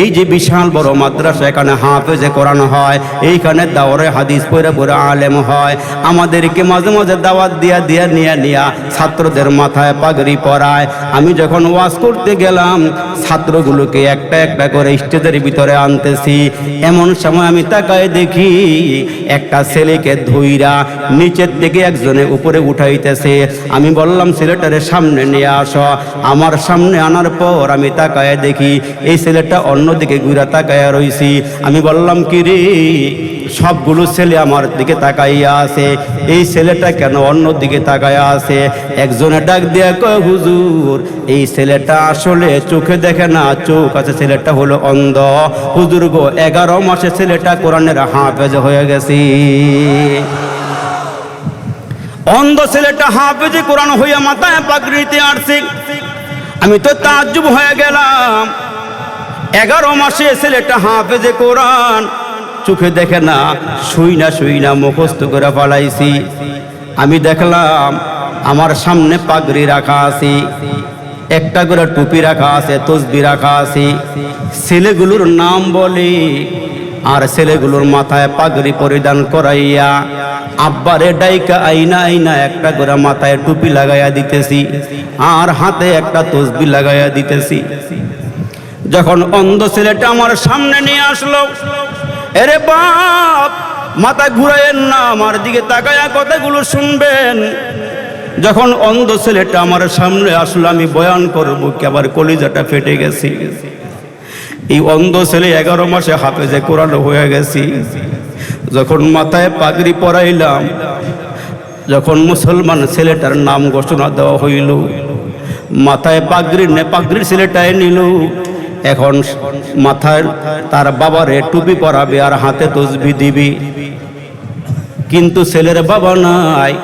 এই যে বিশাল বড় মাদ্রাসা এখানে হাফেজে কোরআন হয়, এইখানে দাওরে হাদিস পড়ে পড়ে আলেম হয়, আমাদেরকে মাঝে মাঝে দাওয়াত দিয়া দিয়া নিয়ে নিয়া ছাত্রদের মাথায় পাগড়ি পরায়। আমি যখন ওয়াজ করতে গেলাম, ছাত্রগুলোকে একটা একটা করে স্টেজের ভিতরে আনতেছি। এমন সময় আমি তাকায় দেখি, একটা ছেলেকে ধুইরা নিচের থেকে একজনে উপরে উঠাইতেছে। আমি বললাম, ছেলেটারে সামনে নিয়ে আসো। আমার সামনে আনার পর আমি তাকায় দেখি, এই ছেলেটা অন্যদিকে ঘুরা তাকায় রইছি। আমি বললাম, কি রে? সবগুলো ছেলে আমার দিকে তাকাইয়া আছে। এই ছেলেটা কেন অন্য দিকে তাকাইয়া আছে? একজনে ডাক দিয়া কয়, হুজুর, এই ছেলেটা আসলে চোখে দেখে না, চোখ আছে, ছেলেটা হলো অন্ধ। হুজুর গো, এগারো মাসে ছেলেটা কোরআনের হাফেজ হয়ে গেছি। অন্ধ ছেলেটা হাফেজে কোরআন হইয়া মাথায় পাগড়িতে আসছে আমি তো তাজ্জুব হয়ে গেলাম। এগারো মাসে ছেলেটা হাফেজে কোরআন। চোখে দেখে না, শুই না শুই না, মুখস্থ করে পালাইছি। আমি দেখলাম আমার সামনে পাগড়ি রাখা আছে, একটা করে টুপি রাখা আছে, তসবি রাখা আছে। ছেলেগুলোর নাম বলে, আর ছেলেগুলোর মাথায় পাগড়ি পরিধান করাইয়া আব্বারে ডাইকা আইনা আইনা একটা করে মাথায় টুপি লাগাইয়া দিতেছি, আর হাতে একটা তসবি লাগাইয়া দিতেছি। যখন অন্ধ ছেলেটা আমার সামনে নিয়ে আসলো, এরে বাপ, মাথা ঘুরাইয়েন না, আমার দিকে তাকায়া কথাগুলো শুনবেন। যখন অন্ধ ছেলেটা আমার সামনে আসলো, আমি বয়ান করব কি আবার কলিজাটা ফেটে গেছি। এই অন্ধ ছেলে এগারো মাসে হাফেজে কোরআন হয়ে গেছি। যখন মাথায় পাগড়ি পরাইলাম, যখন মুসলমান ছেলেটার নাম ঘোষণা দেওয়া হইল, মাথায় পাগড়ি নে পাগড়ির ছেলেটায় নিল। এখন মাথায় তার বাবারে টুপি পরাবে আর হাতে তসবি দিবি। কিন্তু ছেলের বাবা নাই।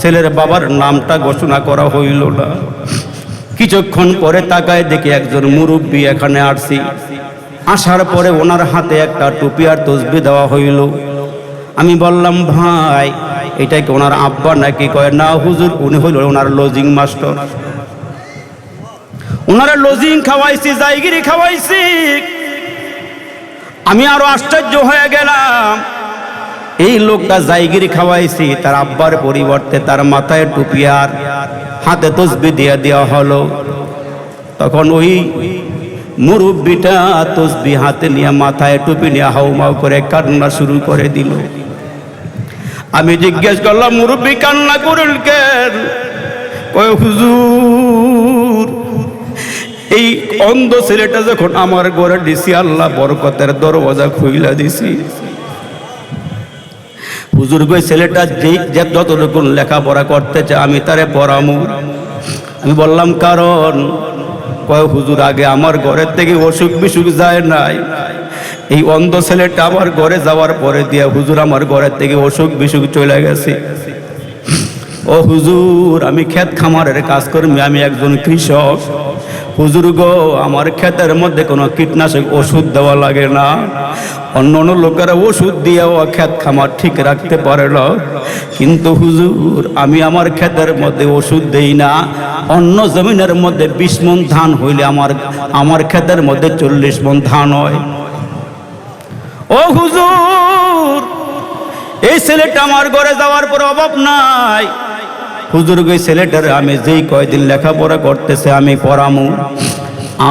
ছেলের বাবার নামটা ঘোষণা করা হইল না। কিছুক্ষণ পরে তাকায় দেখি একজন মুরব্বী এখানে আসছি। আসার পরে ওনার হাতে একটা টুপি আর তসবি দেওয়া হইল। আমি বললাম, ভাই, এটা কি ওনার আব্বা নাকি? কয়, না, হুজুর, উনি হইল ওনার লজিং মাস্টার ওনারা লজিং খাওয়াইছি, জায়গিরি খাওয়াইছি। আমি আরও আশ্চর্য হয়ে গেলাম। এই লোকটা জায়গিরি খাওয়াইছি, তার আব্বার পরিবর্তে তার মাথায় টুপি আর হাতে তসবি দিয়ে দেওয়া হলো। তখন ওই মুরব্বিটা তসবি হাতে নিয়ে মাথায় টুপি নিয়ে হাউমাউ করে কান্না শুরু করে দিল। আমি জিজ্ঞেস করলাম, মুরব্বি, কান্না করুন কেন? হুজুর এই অন্ধ ছেলেটা যখন আমার ঘরে দিছি, আল্লাহ বরকতের দরওয়াজা খুইলা দিছি। হুজুর গই ছেলেটা যেই যে যতটুকু লেখাপড়া করতে চায় আমি তারে পড়ামু। আমি বললাম, কারণ? কয়, হুজুর, আগে আমার ঘরের থেকে অসুখ বিসুখ যায় নাই। এই অন্ধ ছেলেটা আমার ঘরে যাওয়ার পরে দিয়ে হুজুর আমার ঘরের থেকে অসুখ বিসুখ চলে গেছে। ও হুজুর, আমি ক্ষেত খামারের কাজ কর্মী, আমি একজন কৃষক। হুজুর গো, আমার ক্ষেতের মধ্যে কোনো কীটনাশক ওষুধ দেওয়া লাগে না। অন্য অন্য লোকেরা ওষুধ দিয়েও ক্ষেত খামার ঠিক রাখতে পারে না। কিন্তু হুজুর, আমি আমার ক্ষেতের মধ্যে ওষুধ দেই না। অন্য জমিনের মধ্যে বিশ মন ধান হইলে আমার আমার ক্ষেতের মধ্যে চল্লিশ মন ধান হয়। ও হুজুর এই ছেলেটা আমার ঘরে যাওয়ার পর অভাব নাই। হুজুর গই ছেলেটার আমি যেই কয়দিন লেখাপড়া করতেছে, আমি পড়ামু।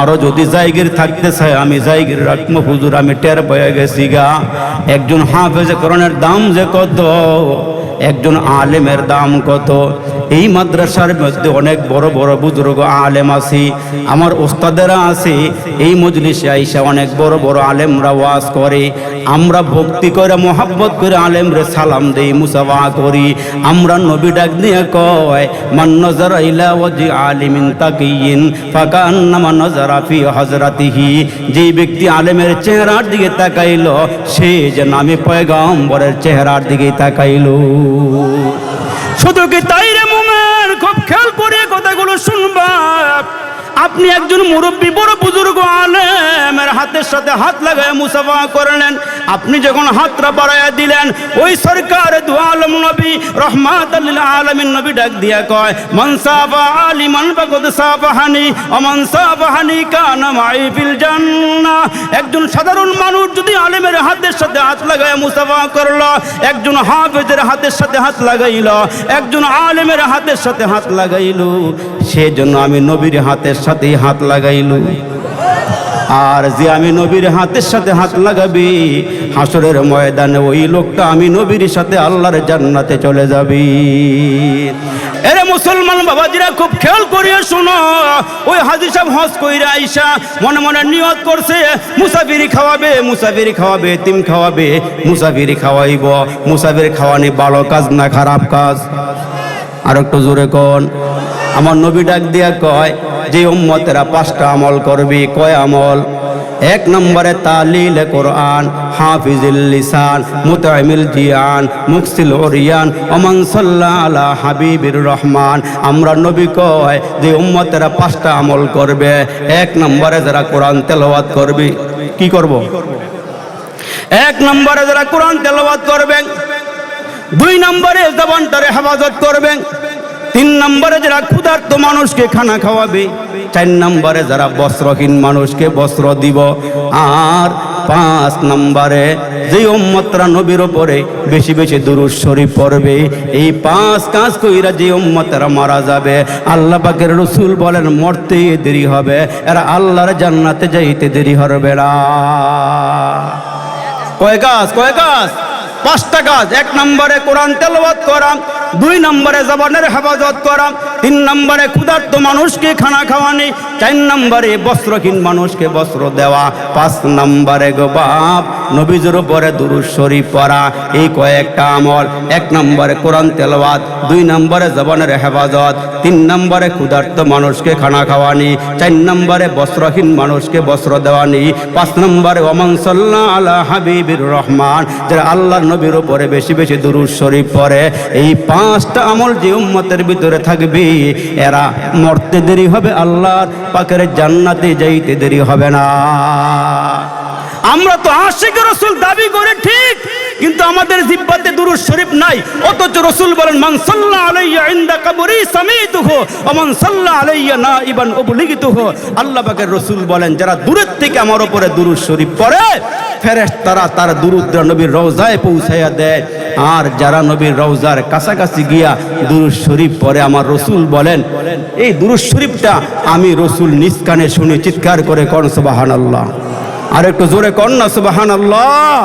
আরও যদি জায়গির থাকতে চায় আমি জায়গির রাখব হুজুর, আমি টের পেয়ে গেছি গা। একজন হাফেজ করণের দাম যে কত? একজন আলেমের দাম কত? এই মাদ্রাসার মধ্যে অনেক বড় বড় বুজুর্গ আলেম আছে, আমার ওস্তাদেরা আছে। এই মজলিসে আইসা অনেক বড় বড় আলেমরা ওয়াজ করে। আমরা ভক্তি করে, মোহাব্বত করে আলেমরে সালাম দেই, মুসাফা করি। আমরা নবী ডাক দিয়ে কয়, মান আলিমিন তাকিয়িন, ফাকান্নামা নজরা ফি হযরাতিহি। যেই ব্যক্তি আলেমের চেহারার দিকে তাকাইলো, সে যে নামে পয়গম্বরের চেহারার দিকে তাকাইলো। শুধু কি তাই রে মোমেন খুব খেয়াল আপনি একজন মুরব্বী, বড় বুজুর্গ আলেমের হাতের সাথে হাত লাগায় মুসাফা করলেন। আপনি যখন হাতটা বাড়াইয়া দিলেন, ওই সরকার দু আলম নবী রহমাত আলমিন নবী ডাক দিয়া কয় মনসাফা আলী মান বাগদ সাফাহানি অমন সাফাহানি মাই ফিল জান্নাহ। একজন সাধারণ মানুষ যদি আলেমের হাতের সাথে হাত লাগায় মুসাফা করল, একজন হাফেজের হাতের সাথে হাত লাগাইল, একজন আলেমের হাতের সাথে হাত লাগাইল, সেজন্য আমি নবীর হাতের সাথে হাত লাগাইল। আর যে আমি নবীর হাতের সাথে হাত লাগাবি, হাসরের ময়দানে ওই লোকটা আমি নবীর সাথে আল্লাহর জান্নাতে চলে যাবি। এরে মুসলমান বাবাজিরা, খুব খেয়াল করিয়া শোনো। ওই হাজি সাহেব হজ কইরা আইসা, মনে মনে নিয়ত করছে, মুসাফিরি খাওয়াবে মুসাফিরি খাওয়াবে তিম খাওয়াবে, মুসাফিরি খাওয়াইব। মুসাফির খাওয়ানি ভালো কাজ না খারাপ কাজ? আর একটু জোরে কোন। আমার নবী ডাক দিয়া কয় যে উম্মতেরা পাঁচটা আমল করবি, কয় আমল? এক নম্বরে তালিল কোরআন, হাফিজুল লিসান মুতাইমিল জিয়ান মুকসিল ওরিয়ান, ওমান সাল্লাহ আলা হাবিবির রহমান। আমরা নবী কয় যে উম্মতেরা পাঁচটা আমল করবে, এক নম্বরে যারা কোরআন তেলাওয়াত করবি, কি করব? এক নম্বরে যারা কোরআন তেলাওয়াত করবেন দুই নম্বরে জবানটারে হেফাজত করবেন তিন নম্বরে যারা ক্ষুধার্ত মানুষকে খানা খাওয়াবে, চার নম্বরে যারা বস্ত্রহীন মানুষকে বস্ত্র দিব। আর পাঁচ নম্বরে যে উম্মতরা নবীর ওপরে বেশি বেশি দুরুদ শরীফ পড়বে, এই পাঁচ কাজ কইরা যে উম্মতরা মারা যাবে, আল্লাহ পাকের রসুল বলেন, মরতে দেরি হবে, এরা আল্লাহর জান্নাতে যাইতে দেরি হবে না। কয় গাছ কয় গাছ? পাঁচটা কাজ এক নম্বরে কোরআন তেলাওয়াত করা দুই নম্বরে জবানের হেফাজত করা। তিন নম্বরে ক্ষুধার্ত মানুষকে খানা খাওয়ানি, চার নম্বরে বস্ত্রহীন মানুষকে বস্ত্র দেওয়া, পাঁচ নম্বরে গো বাপ, নবীজের উপরে দুরুদ শরীফ পড়া, এই কয়েকটা আমল, এক নম্বরে কোরআন তেলাওয়াত, দুই নম্বরে জবানের হেফাজত, তিন নম্বরে ক্ষুধার্ত মানুষকে খানা খাওয়ানি, চার নম্বরে বস্ত্রহীন মানুষকে বস্ত্র দেওয়ানি, পাঁচ নম্বরে ওমান সাল্লাহ আলা হাবিবির রহমান, যারা আল্লাহর নবীর উপরে বেশি বেশি দুরুদ শরীফ পড়ে, এই পাঁচটা আমল যে উম্মতের ভিতরে থাকবে এরা মরতে দেরি হবে আল্লাহর, পাকের জান্নাতে যাইতে দেরি হবে না। আমরা তো আশিক রসুল দাবি করে ঠিক, কিন্তু আমাদের জিব্বাতে দুরুদ শরীফ নাই। অথচ রসুল বলেন, মান সাল্লা আলাইয়া ইনদা কবরি সামিতুহু, ওয়া মান সাল্লা আলাইয়া নাইবান উবলিগতুহু। আল্লাহ পাকের রসুল বলেন, যারা দূরের থেকে আমার উপরে দুরুদ শরীফ পড়ে ফেরেশতারা তার দুরুদ্র নবীর রওজায় পৌঁছাইয়া দেয়। আর যারা নবীর রওজার কাছাকাছি গিয়া দুরুদ শরীফ পরে আমার রসুল বলেন, এই দুরুদ শরীফটা আমি রসুল নিষ্কানে কানে শুনি চিৎকার করে কন সুবহানাল্লাহ। আর একটু জোরে কর্ণ না সুবাহান আল্লাহ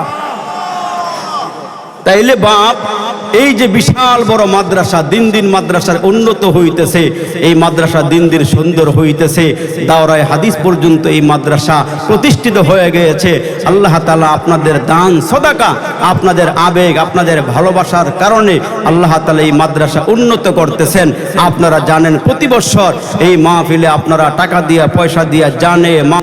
তাইলে বাপ, এই যে বিশাল বড় মাদ্রাসা, দিন দিন মাদ্রাসার উন্নত হইতেছে, এই মাদ্রাসা দিন দিন সুন্দর হইতেছে, দাওরায় হাদিস পর্যন্ত এই মাদ্রাসা প্রতিষ্ঠিত হয়ে গিয়েছে। আল্লাহ তালা আপনাদের দান, সদাকা, আপনাদের আবেগ, আপনাদের ভালোবাসার কারণে আল্লাহ তালা এই মাদ্রাসা উন্নত করতেছেন। আপনারা জানেন, প্রতি বছর এই মাহফিলে আপনারা টাকা দিয়া, পয়সা দিয়া জানে